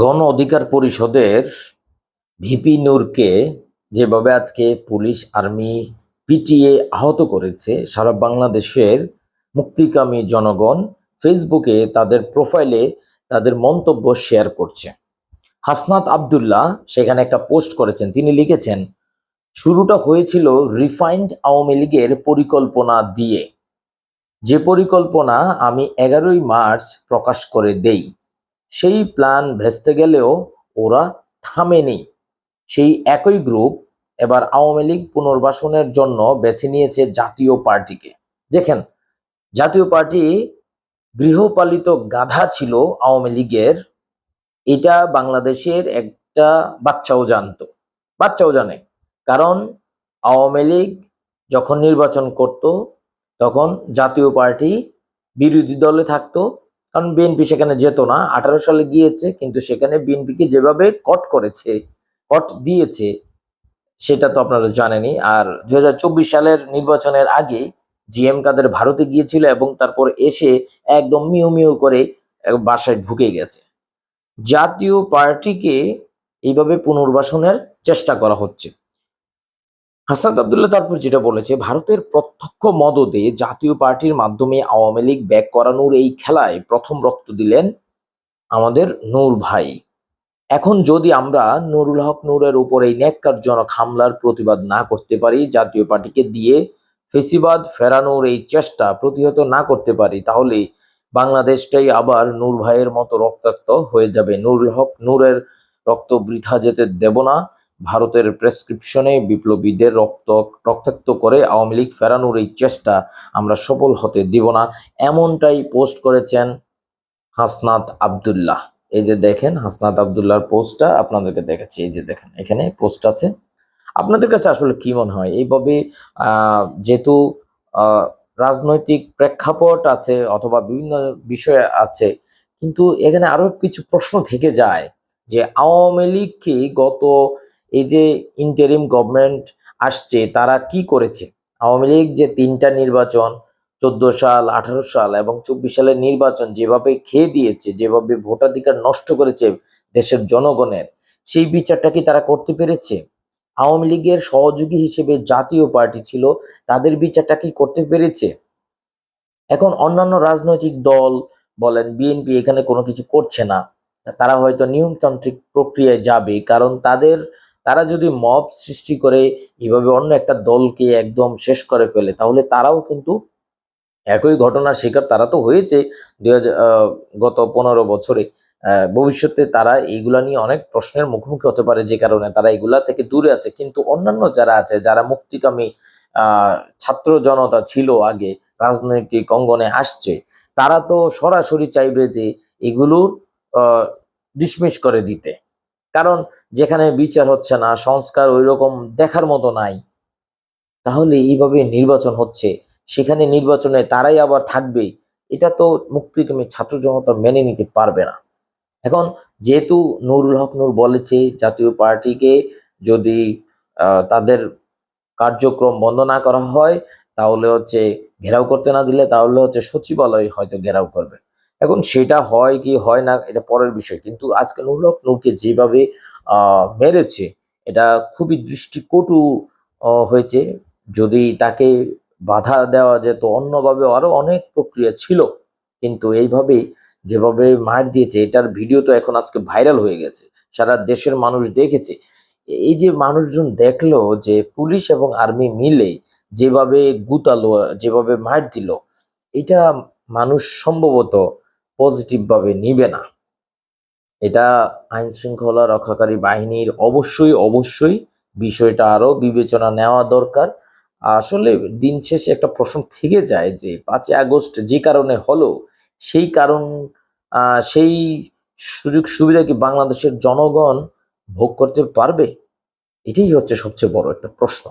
গণ অধিকার পরিষদের ভিপি নূরকে যেভাবে আজকে পুলিশ, আর্মি পিটিয়ে আহত করেছে, সারা বাংলাদেশের মুক্তিকামী জনগণ ফেসবুকে তাদের প্রোফাইলে তাদের মন্তব্য শেয়ার করছে। হাসনাত আব্দুল্লাহ সেখানে একটা পোস্ট করেছেন। তিনি লিখেছেন, শুরুটা হয়েছিল রিফাইন্ড আওয়ামী লীগের পরিকল্পনা দিয়ে। যে পরিকল্পনা আমি এগারোই মার্চ প্রকাশ করে দেই। সেই প্ল্যান ভেস্তে গেলেও ওরা থামেনি। সেই একই গ্রুপ এবার আওয়ামী লীগ পুনর্বাসনের জন্য বেছে নিয়েছে জাতীয় পার্টিকে। দেখেন, জাতীয় পার্টি গৃহপালিত গাধা ছিল আওয়ামী লীগের, এটা বাংলাদেশের একটা বাচ্চাও জানতো। বাচ্চাও জানে। কারণ আওয়ামী লীগ যখন নির্বাচন করত, তখন জাতীয় পার্টি বিরোধী দলে থাকতো কারণ বিএনপি সেখানে যেত না, আঠারো সালে গিয়েছে, কিন্তু সেখানে বিএনপিকে যেভাবে কট করেছে কট দিয়েছে, সেটা তো আপনারা জানেনই। আর দুই হাজার চব্বিশ সালের নির্বাচনের আগে জিএম কাদের ভারতে গিয়েছিল এবং তারপর এসে একদম মিউ মিউ করে বাসায় ঢুকে গেছে। জাতীয় পার্টিকে এইভাবে পুনর্বাসনের চেষ্টা করা হচ্ছে। হাসান আবদুল্লাহ তারপর যেটা বলেছে, ভারতের প্রত্যক্ষ মদদে জাতীয় পার্টির মাধ্যমে আওয়ামী লীগ ব্যাক করানোর এই খেলায় প্রথম রক্ত দিলেন আমাদের নূর ভাই। এখন যদি আমরা নুরুল হক নূরের উপর এই ন্যাক্কারজনক হামলার প্রতিবাদ না করতে পারি, জাতীয় পার্টিকে দিয়ে ফেসিবাদ ফেরানোর এই চেষ্টা প্রতিহত না করতে পারি, তাহলে বাংলাদেশটাই আবার নূর ভাইয়ের মতো রক্তাক্ত হয়ে যাবে। নুরুল হক নূরের রক্ত বৃথা যেতে দেব না। ভারতের প্রেসক্রিপশনে বিপ্লবীদের রক্ত রক্তাক্ত করে আওয়ামী লীগ ফেরানোর এই চেষ্টা আমরা সফল হতে দিব না, এমনটাই পোস্ট করেছেন হাসনাত আব্দুল্লাহ। এই যে দেখেন, হাসনাত আবদুল্লাহর পোস্টটা আপনাদেরকে দেখাচ্ছি। এই যে দেখেন, এখানে পোস্ট আছে। আপনাদের কাছে আসলে কি মনে হয়? এইভাবে যেহেতু রাজনৈতিক প্রেক্ষাপট আছে অথবা বিভিন্ন বিষয় আছে, কিন্তু এখানে আরও কিছু প্রশ্ন থেকে যায় যে আওয়ামী লীগকে গত এই যে ইন্টারিম গভর্নমেন্ট আসছে, তারা কি করেছে? আওয়ামী লীগ যে তিনটা নির্বাচন, চোদ্দ সাল, আঠারো সাল এবং চব্বিশ সালের নির্বাচন যেভাবে খেয়ে দিয়েছে, যেভাবে ভোটাধিকার নষ্ট করেছে দেশের জনগণের, সেই বিচারটা কি তারা করতে পেরেছে? আওয়ামী লীগের সহযোগী হিসেবে জাতীয় পার্টি ছিল, তাদের বিচারটা কি করতে পেরেছে? এখন অন্যান্য রাজনৈতিক দল বলেন, বিএনপি এখানে কোনো কিছু করছে না। তারা হয়তো নিয়মতান্ত্রিক প্রক্রিয়ায় যাবে, কারণ তাদের তারা যদি মব সৃষ্টি করে এভাবে অন্য একটা দলকে একদম শেষ করে ফেলে, তাহলে তারাও কিন্তু একই ঘটনার শিকার। তারা তো হয়েছে দুই গত পনেরো বছরে। ভবিষ্যতে তারা এইগুলা নিয়ে অনেক প্রশ্নের মুখোমুখি হতে পারে যে কারণে তারা এগুলা থেকে দূরে আছে। কিন্তু অন্যান্য যারা আছে, যারা মুক্তিকামী ছাত্র জনতা ছিল আগে, রাজনৈতিক অঙ্গনে আসছে, তারা তো সরাসরি চাইবে যে এগুলোর ডিসমিস করে দিতে। কারণ যেখানে বিচার হচ্ছে না, সংস্কার ওই রকম দেখার মতো নাই। তাহলে এইভাবে নির্বাচন হচ্ছে, সেখানে নির্বাচনে তারাই আবার থাকবে, এটা তো মুক্তিকামী ছাত্র জনতা মেনে নিতে পারবে না। এখন যেহেতু নুরুল হক নূর বলেছে, জাতীয় পার্টিকে যদি তাদের কার্যক্রম বন্ধ না করা হয়, তাহলে হচ্ছে ঘেরাও করতে না দিলে, তাহলে হচ্ছে সচিবালয় হয়তো ঘেরাও করবে। এখন সেটা হয় কি হয় না, এটা পরের বিষয়। কিন্তু আজকে নুরুল হক নূরকে যেভাবে মেরেছে, এটা খুবই দৃষ্টিকটু হয়েছে। যদি তাকে বাধা দেওয়া যেত, অন্যভাবে আরও অনেক প্রক্রিয়া ছিল। কিন্তু এইভাবে যেভাবে মার দিয়েছে, এটার ভিডিও তো এখন আজকে ভাইরাল হয়ে গেছে। সারা দেশের মানুষ দেখেছে। এই যে মানুষজন দেখল যে পুলিশ এবং আর্মি মিলে যেভাবে গুতালো, যেভাবে মার দিল, এটা মানুষ সম্ভবত পজিটিভ ভাবে নিবে না। এটা আইন শৃঙ্খলা রক্ষাকারী বাহিনীর অবশ্যই অবশ্যই বিষয়টা আরও বিবেচনা নেওয়া দরকার। আসলে দিন শেষে একটা প্রশ্ন থেকে যায় যে, পাঁচই আগস্ট যে কারণে হলো, সেই কারণ সেই সুযোগ সুবিধা কি বাংলাদেশের জনগণ ভোগ করতে পারবে? এটাই হচ্ছে সবচেয়ে বড় একটা প্রশ্ন।